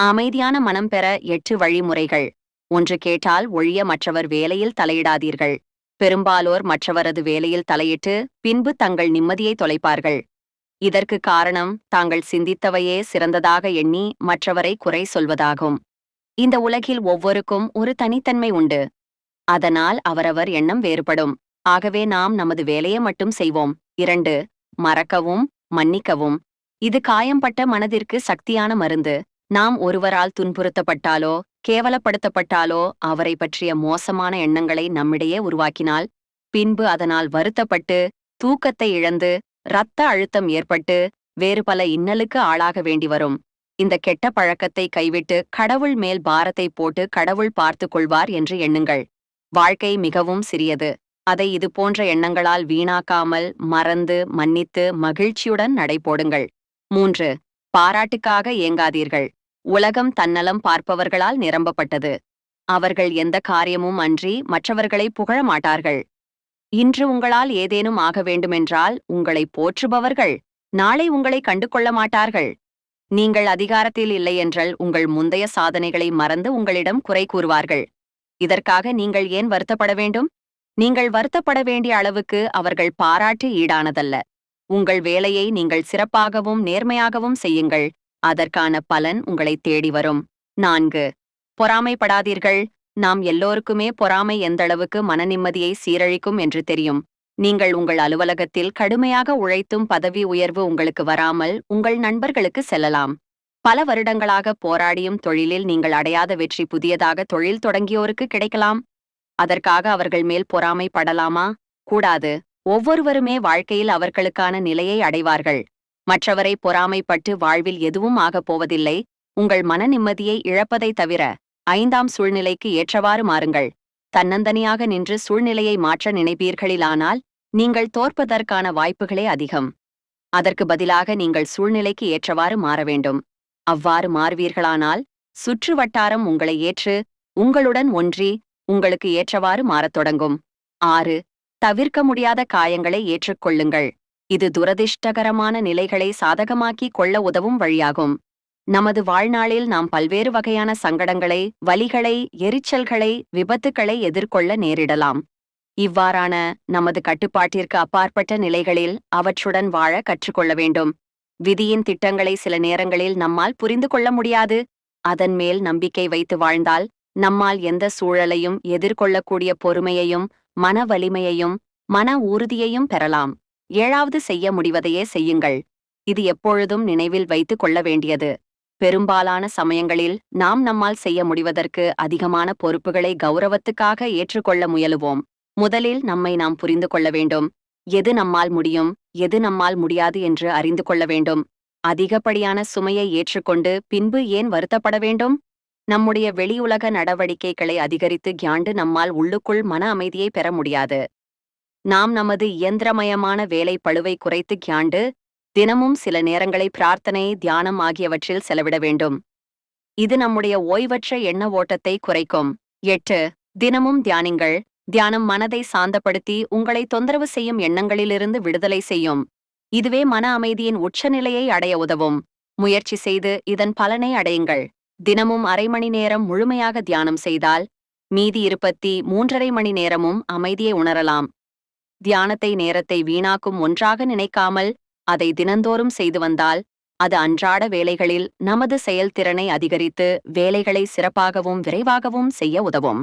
அமைதியான மனம் பெற எட்டு வழிமுறைகள். ஒன்று கேட்டால் ஒழிய மற்றவர் வேலையில் தலையிடாதீர்கள். பெரும்பாலோர் மற்றவரது வேலையில் தலையிட்டு பின்பு தங்கள் நிம்மதியை தொலைப்பார்கள். இதற்கு காரணம் தாங்கள் சிந்தித்தவையே சிறந்ததாக எண்ணி மற்றவரை குறை சொல்வதாகும். இந்த உலகில் ஒவ்வொருக்கும் ஒரு தனித்தன்மை உண்டு. அதனால் அவரவர் எண்ணம் வேறுபடும். ஆகவே நாம் நமது வேலையை மட்டும் செய்வோம். இரண்டு மறக்கவும் மன்னிக்கவும். இது காயம்பட்ட மனதிற்கு சக்தியான மருந்து. நாம் ஒருவரால் துன்புறுத்தப்பட்டாலோ கேவலப்படுத்தப்பட்டாலோ அவரை பற்றிய மோசமான எண்ணங்களை நம்மிடையே உருவாக்கினால் பின்பு அதனால் வருத்தப்பட்டு தூக்கத்தை இழந்து இரத்த அழுத்தம் ஏற்பட்டு வேறு பல இன்னலுக்கு ஆளாக வேண்டி வரும். இந்த கெட்ட பழக்கத்தை கைவிட்டு கடவுள் மேல் பாரத்தை போட்டு கடவுள் பார்த்து கொள்வார் என்று எண்ணுங்கள். வாழ்க்கை மிகவும் சிறியது. அதை இது போன்ற எண்ணங்களால் வீணாக்காமல் மறந்து மன்னித்து மகிழ்ச்சியுடன் நடைபோடுங்கள். மூன்று பாராட்டுக்காக ஏங்காதீர்கள். உலகம் தன்னலம் பார்ப்பவர்களால் நிரம்பப்பட்டது. அவர்கள் எந்த காரியமும் அன்றி மற்றவர்களை புகழ மாட்டார்கள். இன்று உங்களால் ஏதேனும் ஆக வேண்டுமென்றால் உங்களை போற்றுபவர்கள் நாளை உங்களை கண்டு கொள்ள மாட்டார்கள். நீங்கள் அதிகாரத்தில் இல்லையென்றால் உங்கள் முந்தைய சாதனைகளை மறந்து உங்களிடம் குறை கூறுவார்கள். இதற்காக நீங்கள் ஏன் வருத்தப்பட வேண்டும்? நீங்கள் வருத்தப்பட வேண்டிய அளவுக்கு அவர்கள் பாராட்டு ஈடானதல்ல. உங்கள் வேலையை நீங்கள் சிறப்பாகவும் நேர்மையாகவும் செய்யுங்கள். அதற்கான பலன் உங்களை தேடி வரும். நான்கு. பொறாமைப்படாதீர்கள். நாம் எல்லோருக்குமே பொறாமை எந்தளவுக்கு மனநிம்மதியை சீரழிக்கும் என்று தெரியும். நீங்கள் உங்கள் அலுவலகத்தில் கடுமையாக உழைத்தும் பதவி உயர்வு உங்களுக்கு வராமல் உங்கள் நண்பர்களுக்கு செல்லலாம். பல வருடங்களாக போராடியும் தொழிலில் நீங்கள் அடையாத வெற்றி புதியதாக தொழில் தொடங்கியோருக்கு கிடைக்கலாம். அதற்காக அவர்கள் மேல் பொறாமைப்படலாமா? கூடாது. ஒவ்வொருவருமே வாழ்க்கையில் அவர்களுக்கான நிலையை அடைவார்கள். மற்றவரை பொறாமைப்பட்டு வாழ்வில் எதுவும் ஆகப் போவதில்லை. உங்கள் மன நிம்மதியை இழப்பதைத் தவிர ஐந்தாம் சூழ்நிலைக்கு ஏற்றவாறு மாறுங்கள். தன்னந்தனியாக நின்று சூழ்நிலையை மாற்ற நினைப்பீர்களிலானால் நீங்கள் தோற்பதற்கான வாய்ப்புகளே அதிகம். அதற்கு பதிலாக நீங்கள் சூழ்நிலைக்கு ஏற்றவாறு மாற வேண்டும். அவ்வாறு மாறுவீர்களானால் சுற்று வட்டாரம் உங்களை ஏற்று உங்களுடன் ஒன்றி உங்களுக்கு ஏற்றவாறு மாறத் தொடங்கும். ஆறு தவிர்க்க முடியாத காயங்களை ஏற்றுக்கொள்ளுங்கள். இது துரதிர்ஷ்டகரமான நிலைகளை சாதகமாக்கிக் கொள்ள உதவும் வழியாகும். நமது வாழ்நாளில் நாம் பல்வேறு வகையான சங்கடங்களை வலிகளை எரிச்சல்களை விபத்துக்களை எதிர்கொள்ள நேரிடலாம். இவ்வாறான நமது கட்டுப்பாட்டிற்கு அப்பாற்பட்ட நிலைகளில் அவற்றுடன் வாழ கற்றுக்கொள்ள வேண்டும். விதியின் திட்டங்களை சில நேரங்களில் நம்மால் புரிந்து கொள்ள முடியாது. அதன் மேல் நம்பிக்கை வைத்து வாழ்ந்தால் நம்மால் எந்த சூழலையும் எதிர்கொள்ளக்கூடிய பொறுமையையும் மன வலிமையையும் மன உறுதியையும் பெறலாம். ஏழாவது செய்ய முடிவதையே செய்யுங்கள். இது எப்பொழுதும் நினைவில் வைத்துக் கொள்ள வேண்டியது. பெரும்பாலான சமயங்களில் நாம் நம்மால் செய்ய முடிவதற்கு அதிகமான பொறுப்புகளை கௌரவத்துக்காக ஏற்றுக்கொள்ள முயலுவோம். முதலில் நம்மை நாம் புரிந்து கொள்ள வேண்டும். எது நம்மால் முடியும் எது நம்மால் முடியாது என்று அறிந்து கொள்ள வேண்டும். அதிகப்படியான சுமையை ஏற்றுக்கொண்டு பின்பு ஏன் வருத்தப்பட வேண்டும்? நம்முடைய வெளியுலக நடவடிக்கைகளை அதிகரித்து கியாண்டு நம்மால் உள்ளுக்குள் மன அமைதியை பெற முடியாது. நாம் நமது இயந்திரமயமான வேலை பழுவை குறைத்து கியாண்டு தினமும் சில நேரங்களை பிரார்த்தனை தியானம் ஆகியவற்றில் செலவிட வேண்டும். இது நம்முடைய ஓய்வற்ற எண்ண ஓட்டத்தை குறைக்கும். எட்டு தினமும் தியானிங்கள். தியானம் மனதை சாந்தப்படுத்தி உங்களை தொந்தரவு செய்யும் எண்ணங்களிலிருந்து விடுதலை செய்யும். இதுவே மன அமைதியின் உச்சநிலையை அடைய உதவும். முயற்சி செய்து இதன் பலனை அடையுங்கள். தினமும் அரை மணி நேரம் முழுமையாக தியானம் செய்தால் மீதி இருபத்தி மூன்றரை மணி நேரமும் அமைதியை உணரலாம். தியானத்தை நேரத்தை வீணாக்கும் ஒன்றாக நினைக்காமல் அதை தினந்தோறும் செய்து வந்தால் அது அன்றாட வேலைகளில் நமது செயல்திறனை அதிகரித்து வேலைகளை சிறப்பாகவும் விரைவாகவும் செய்ய உதவும்.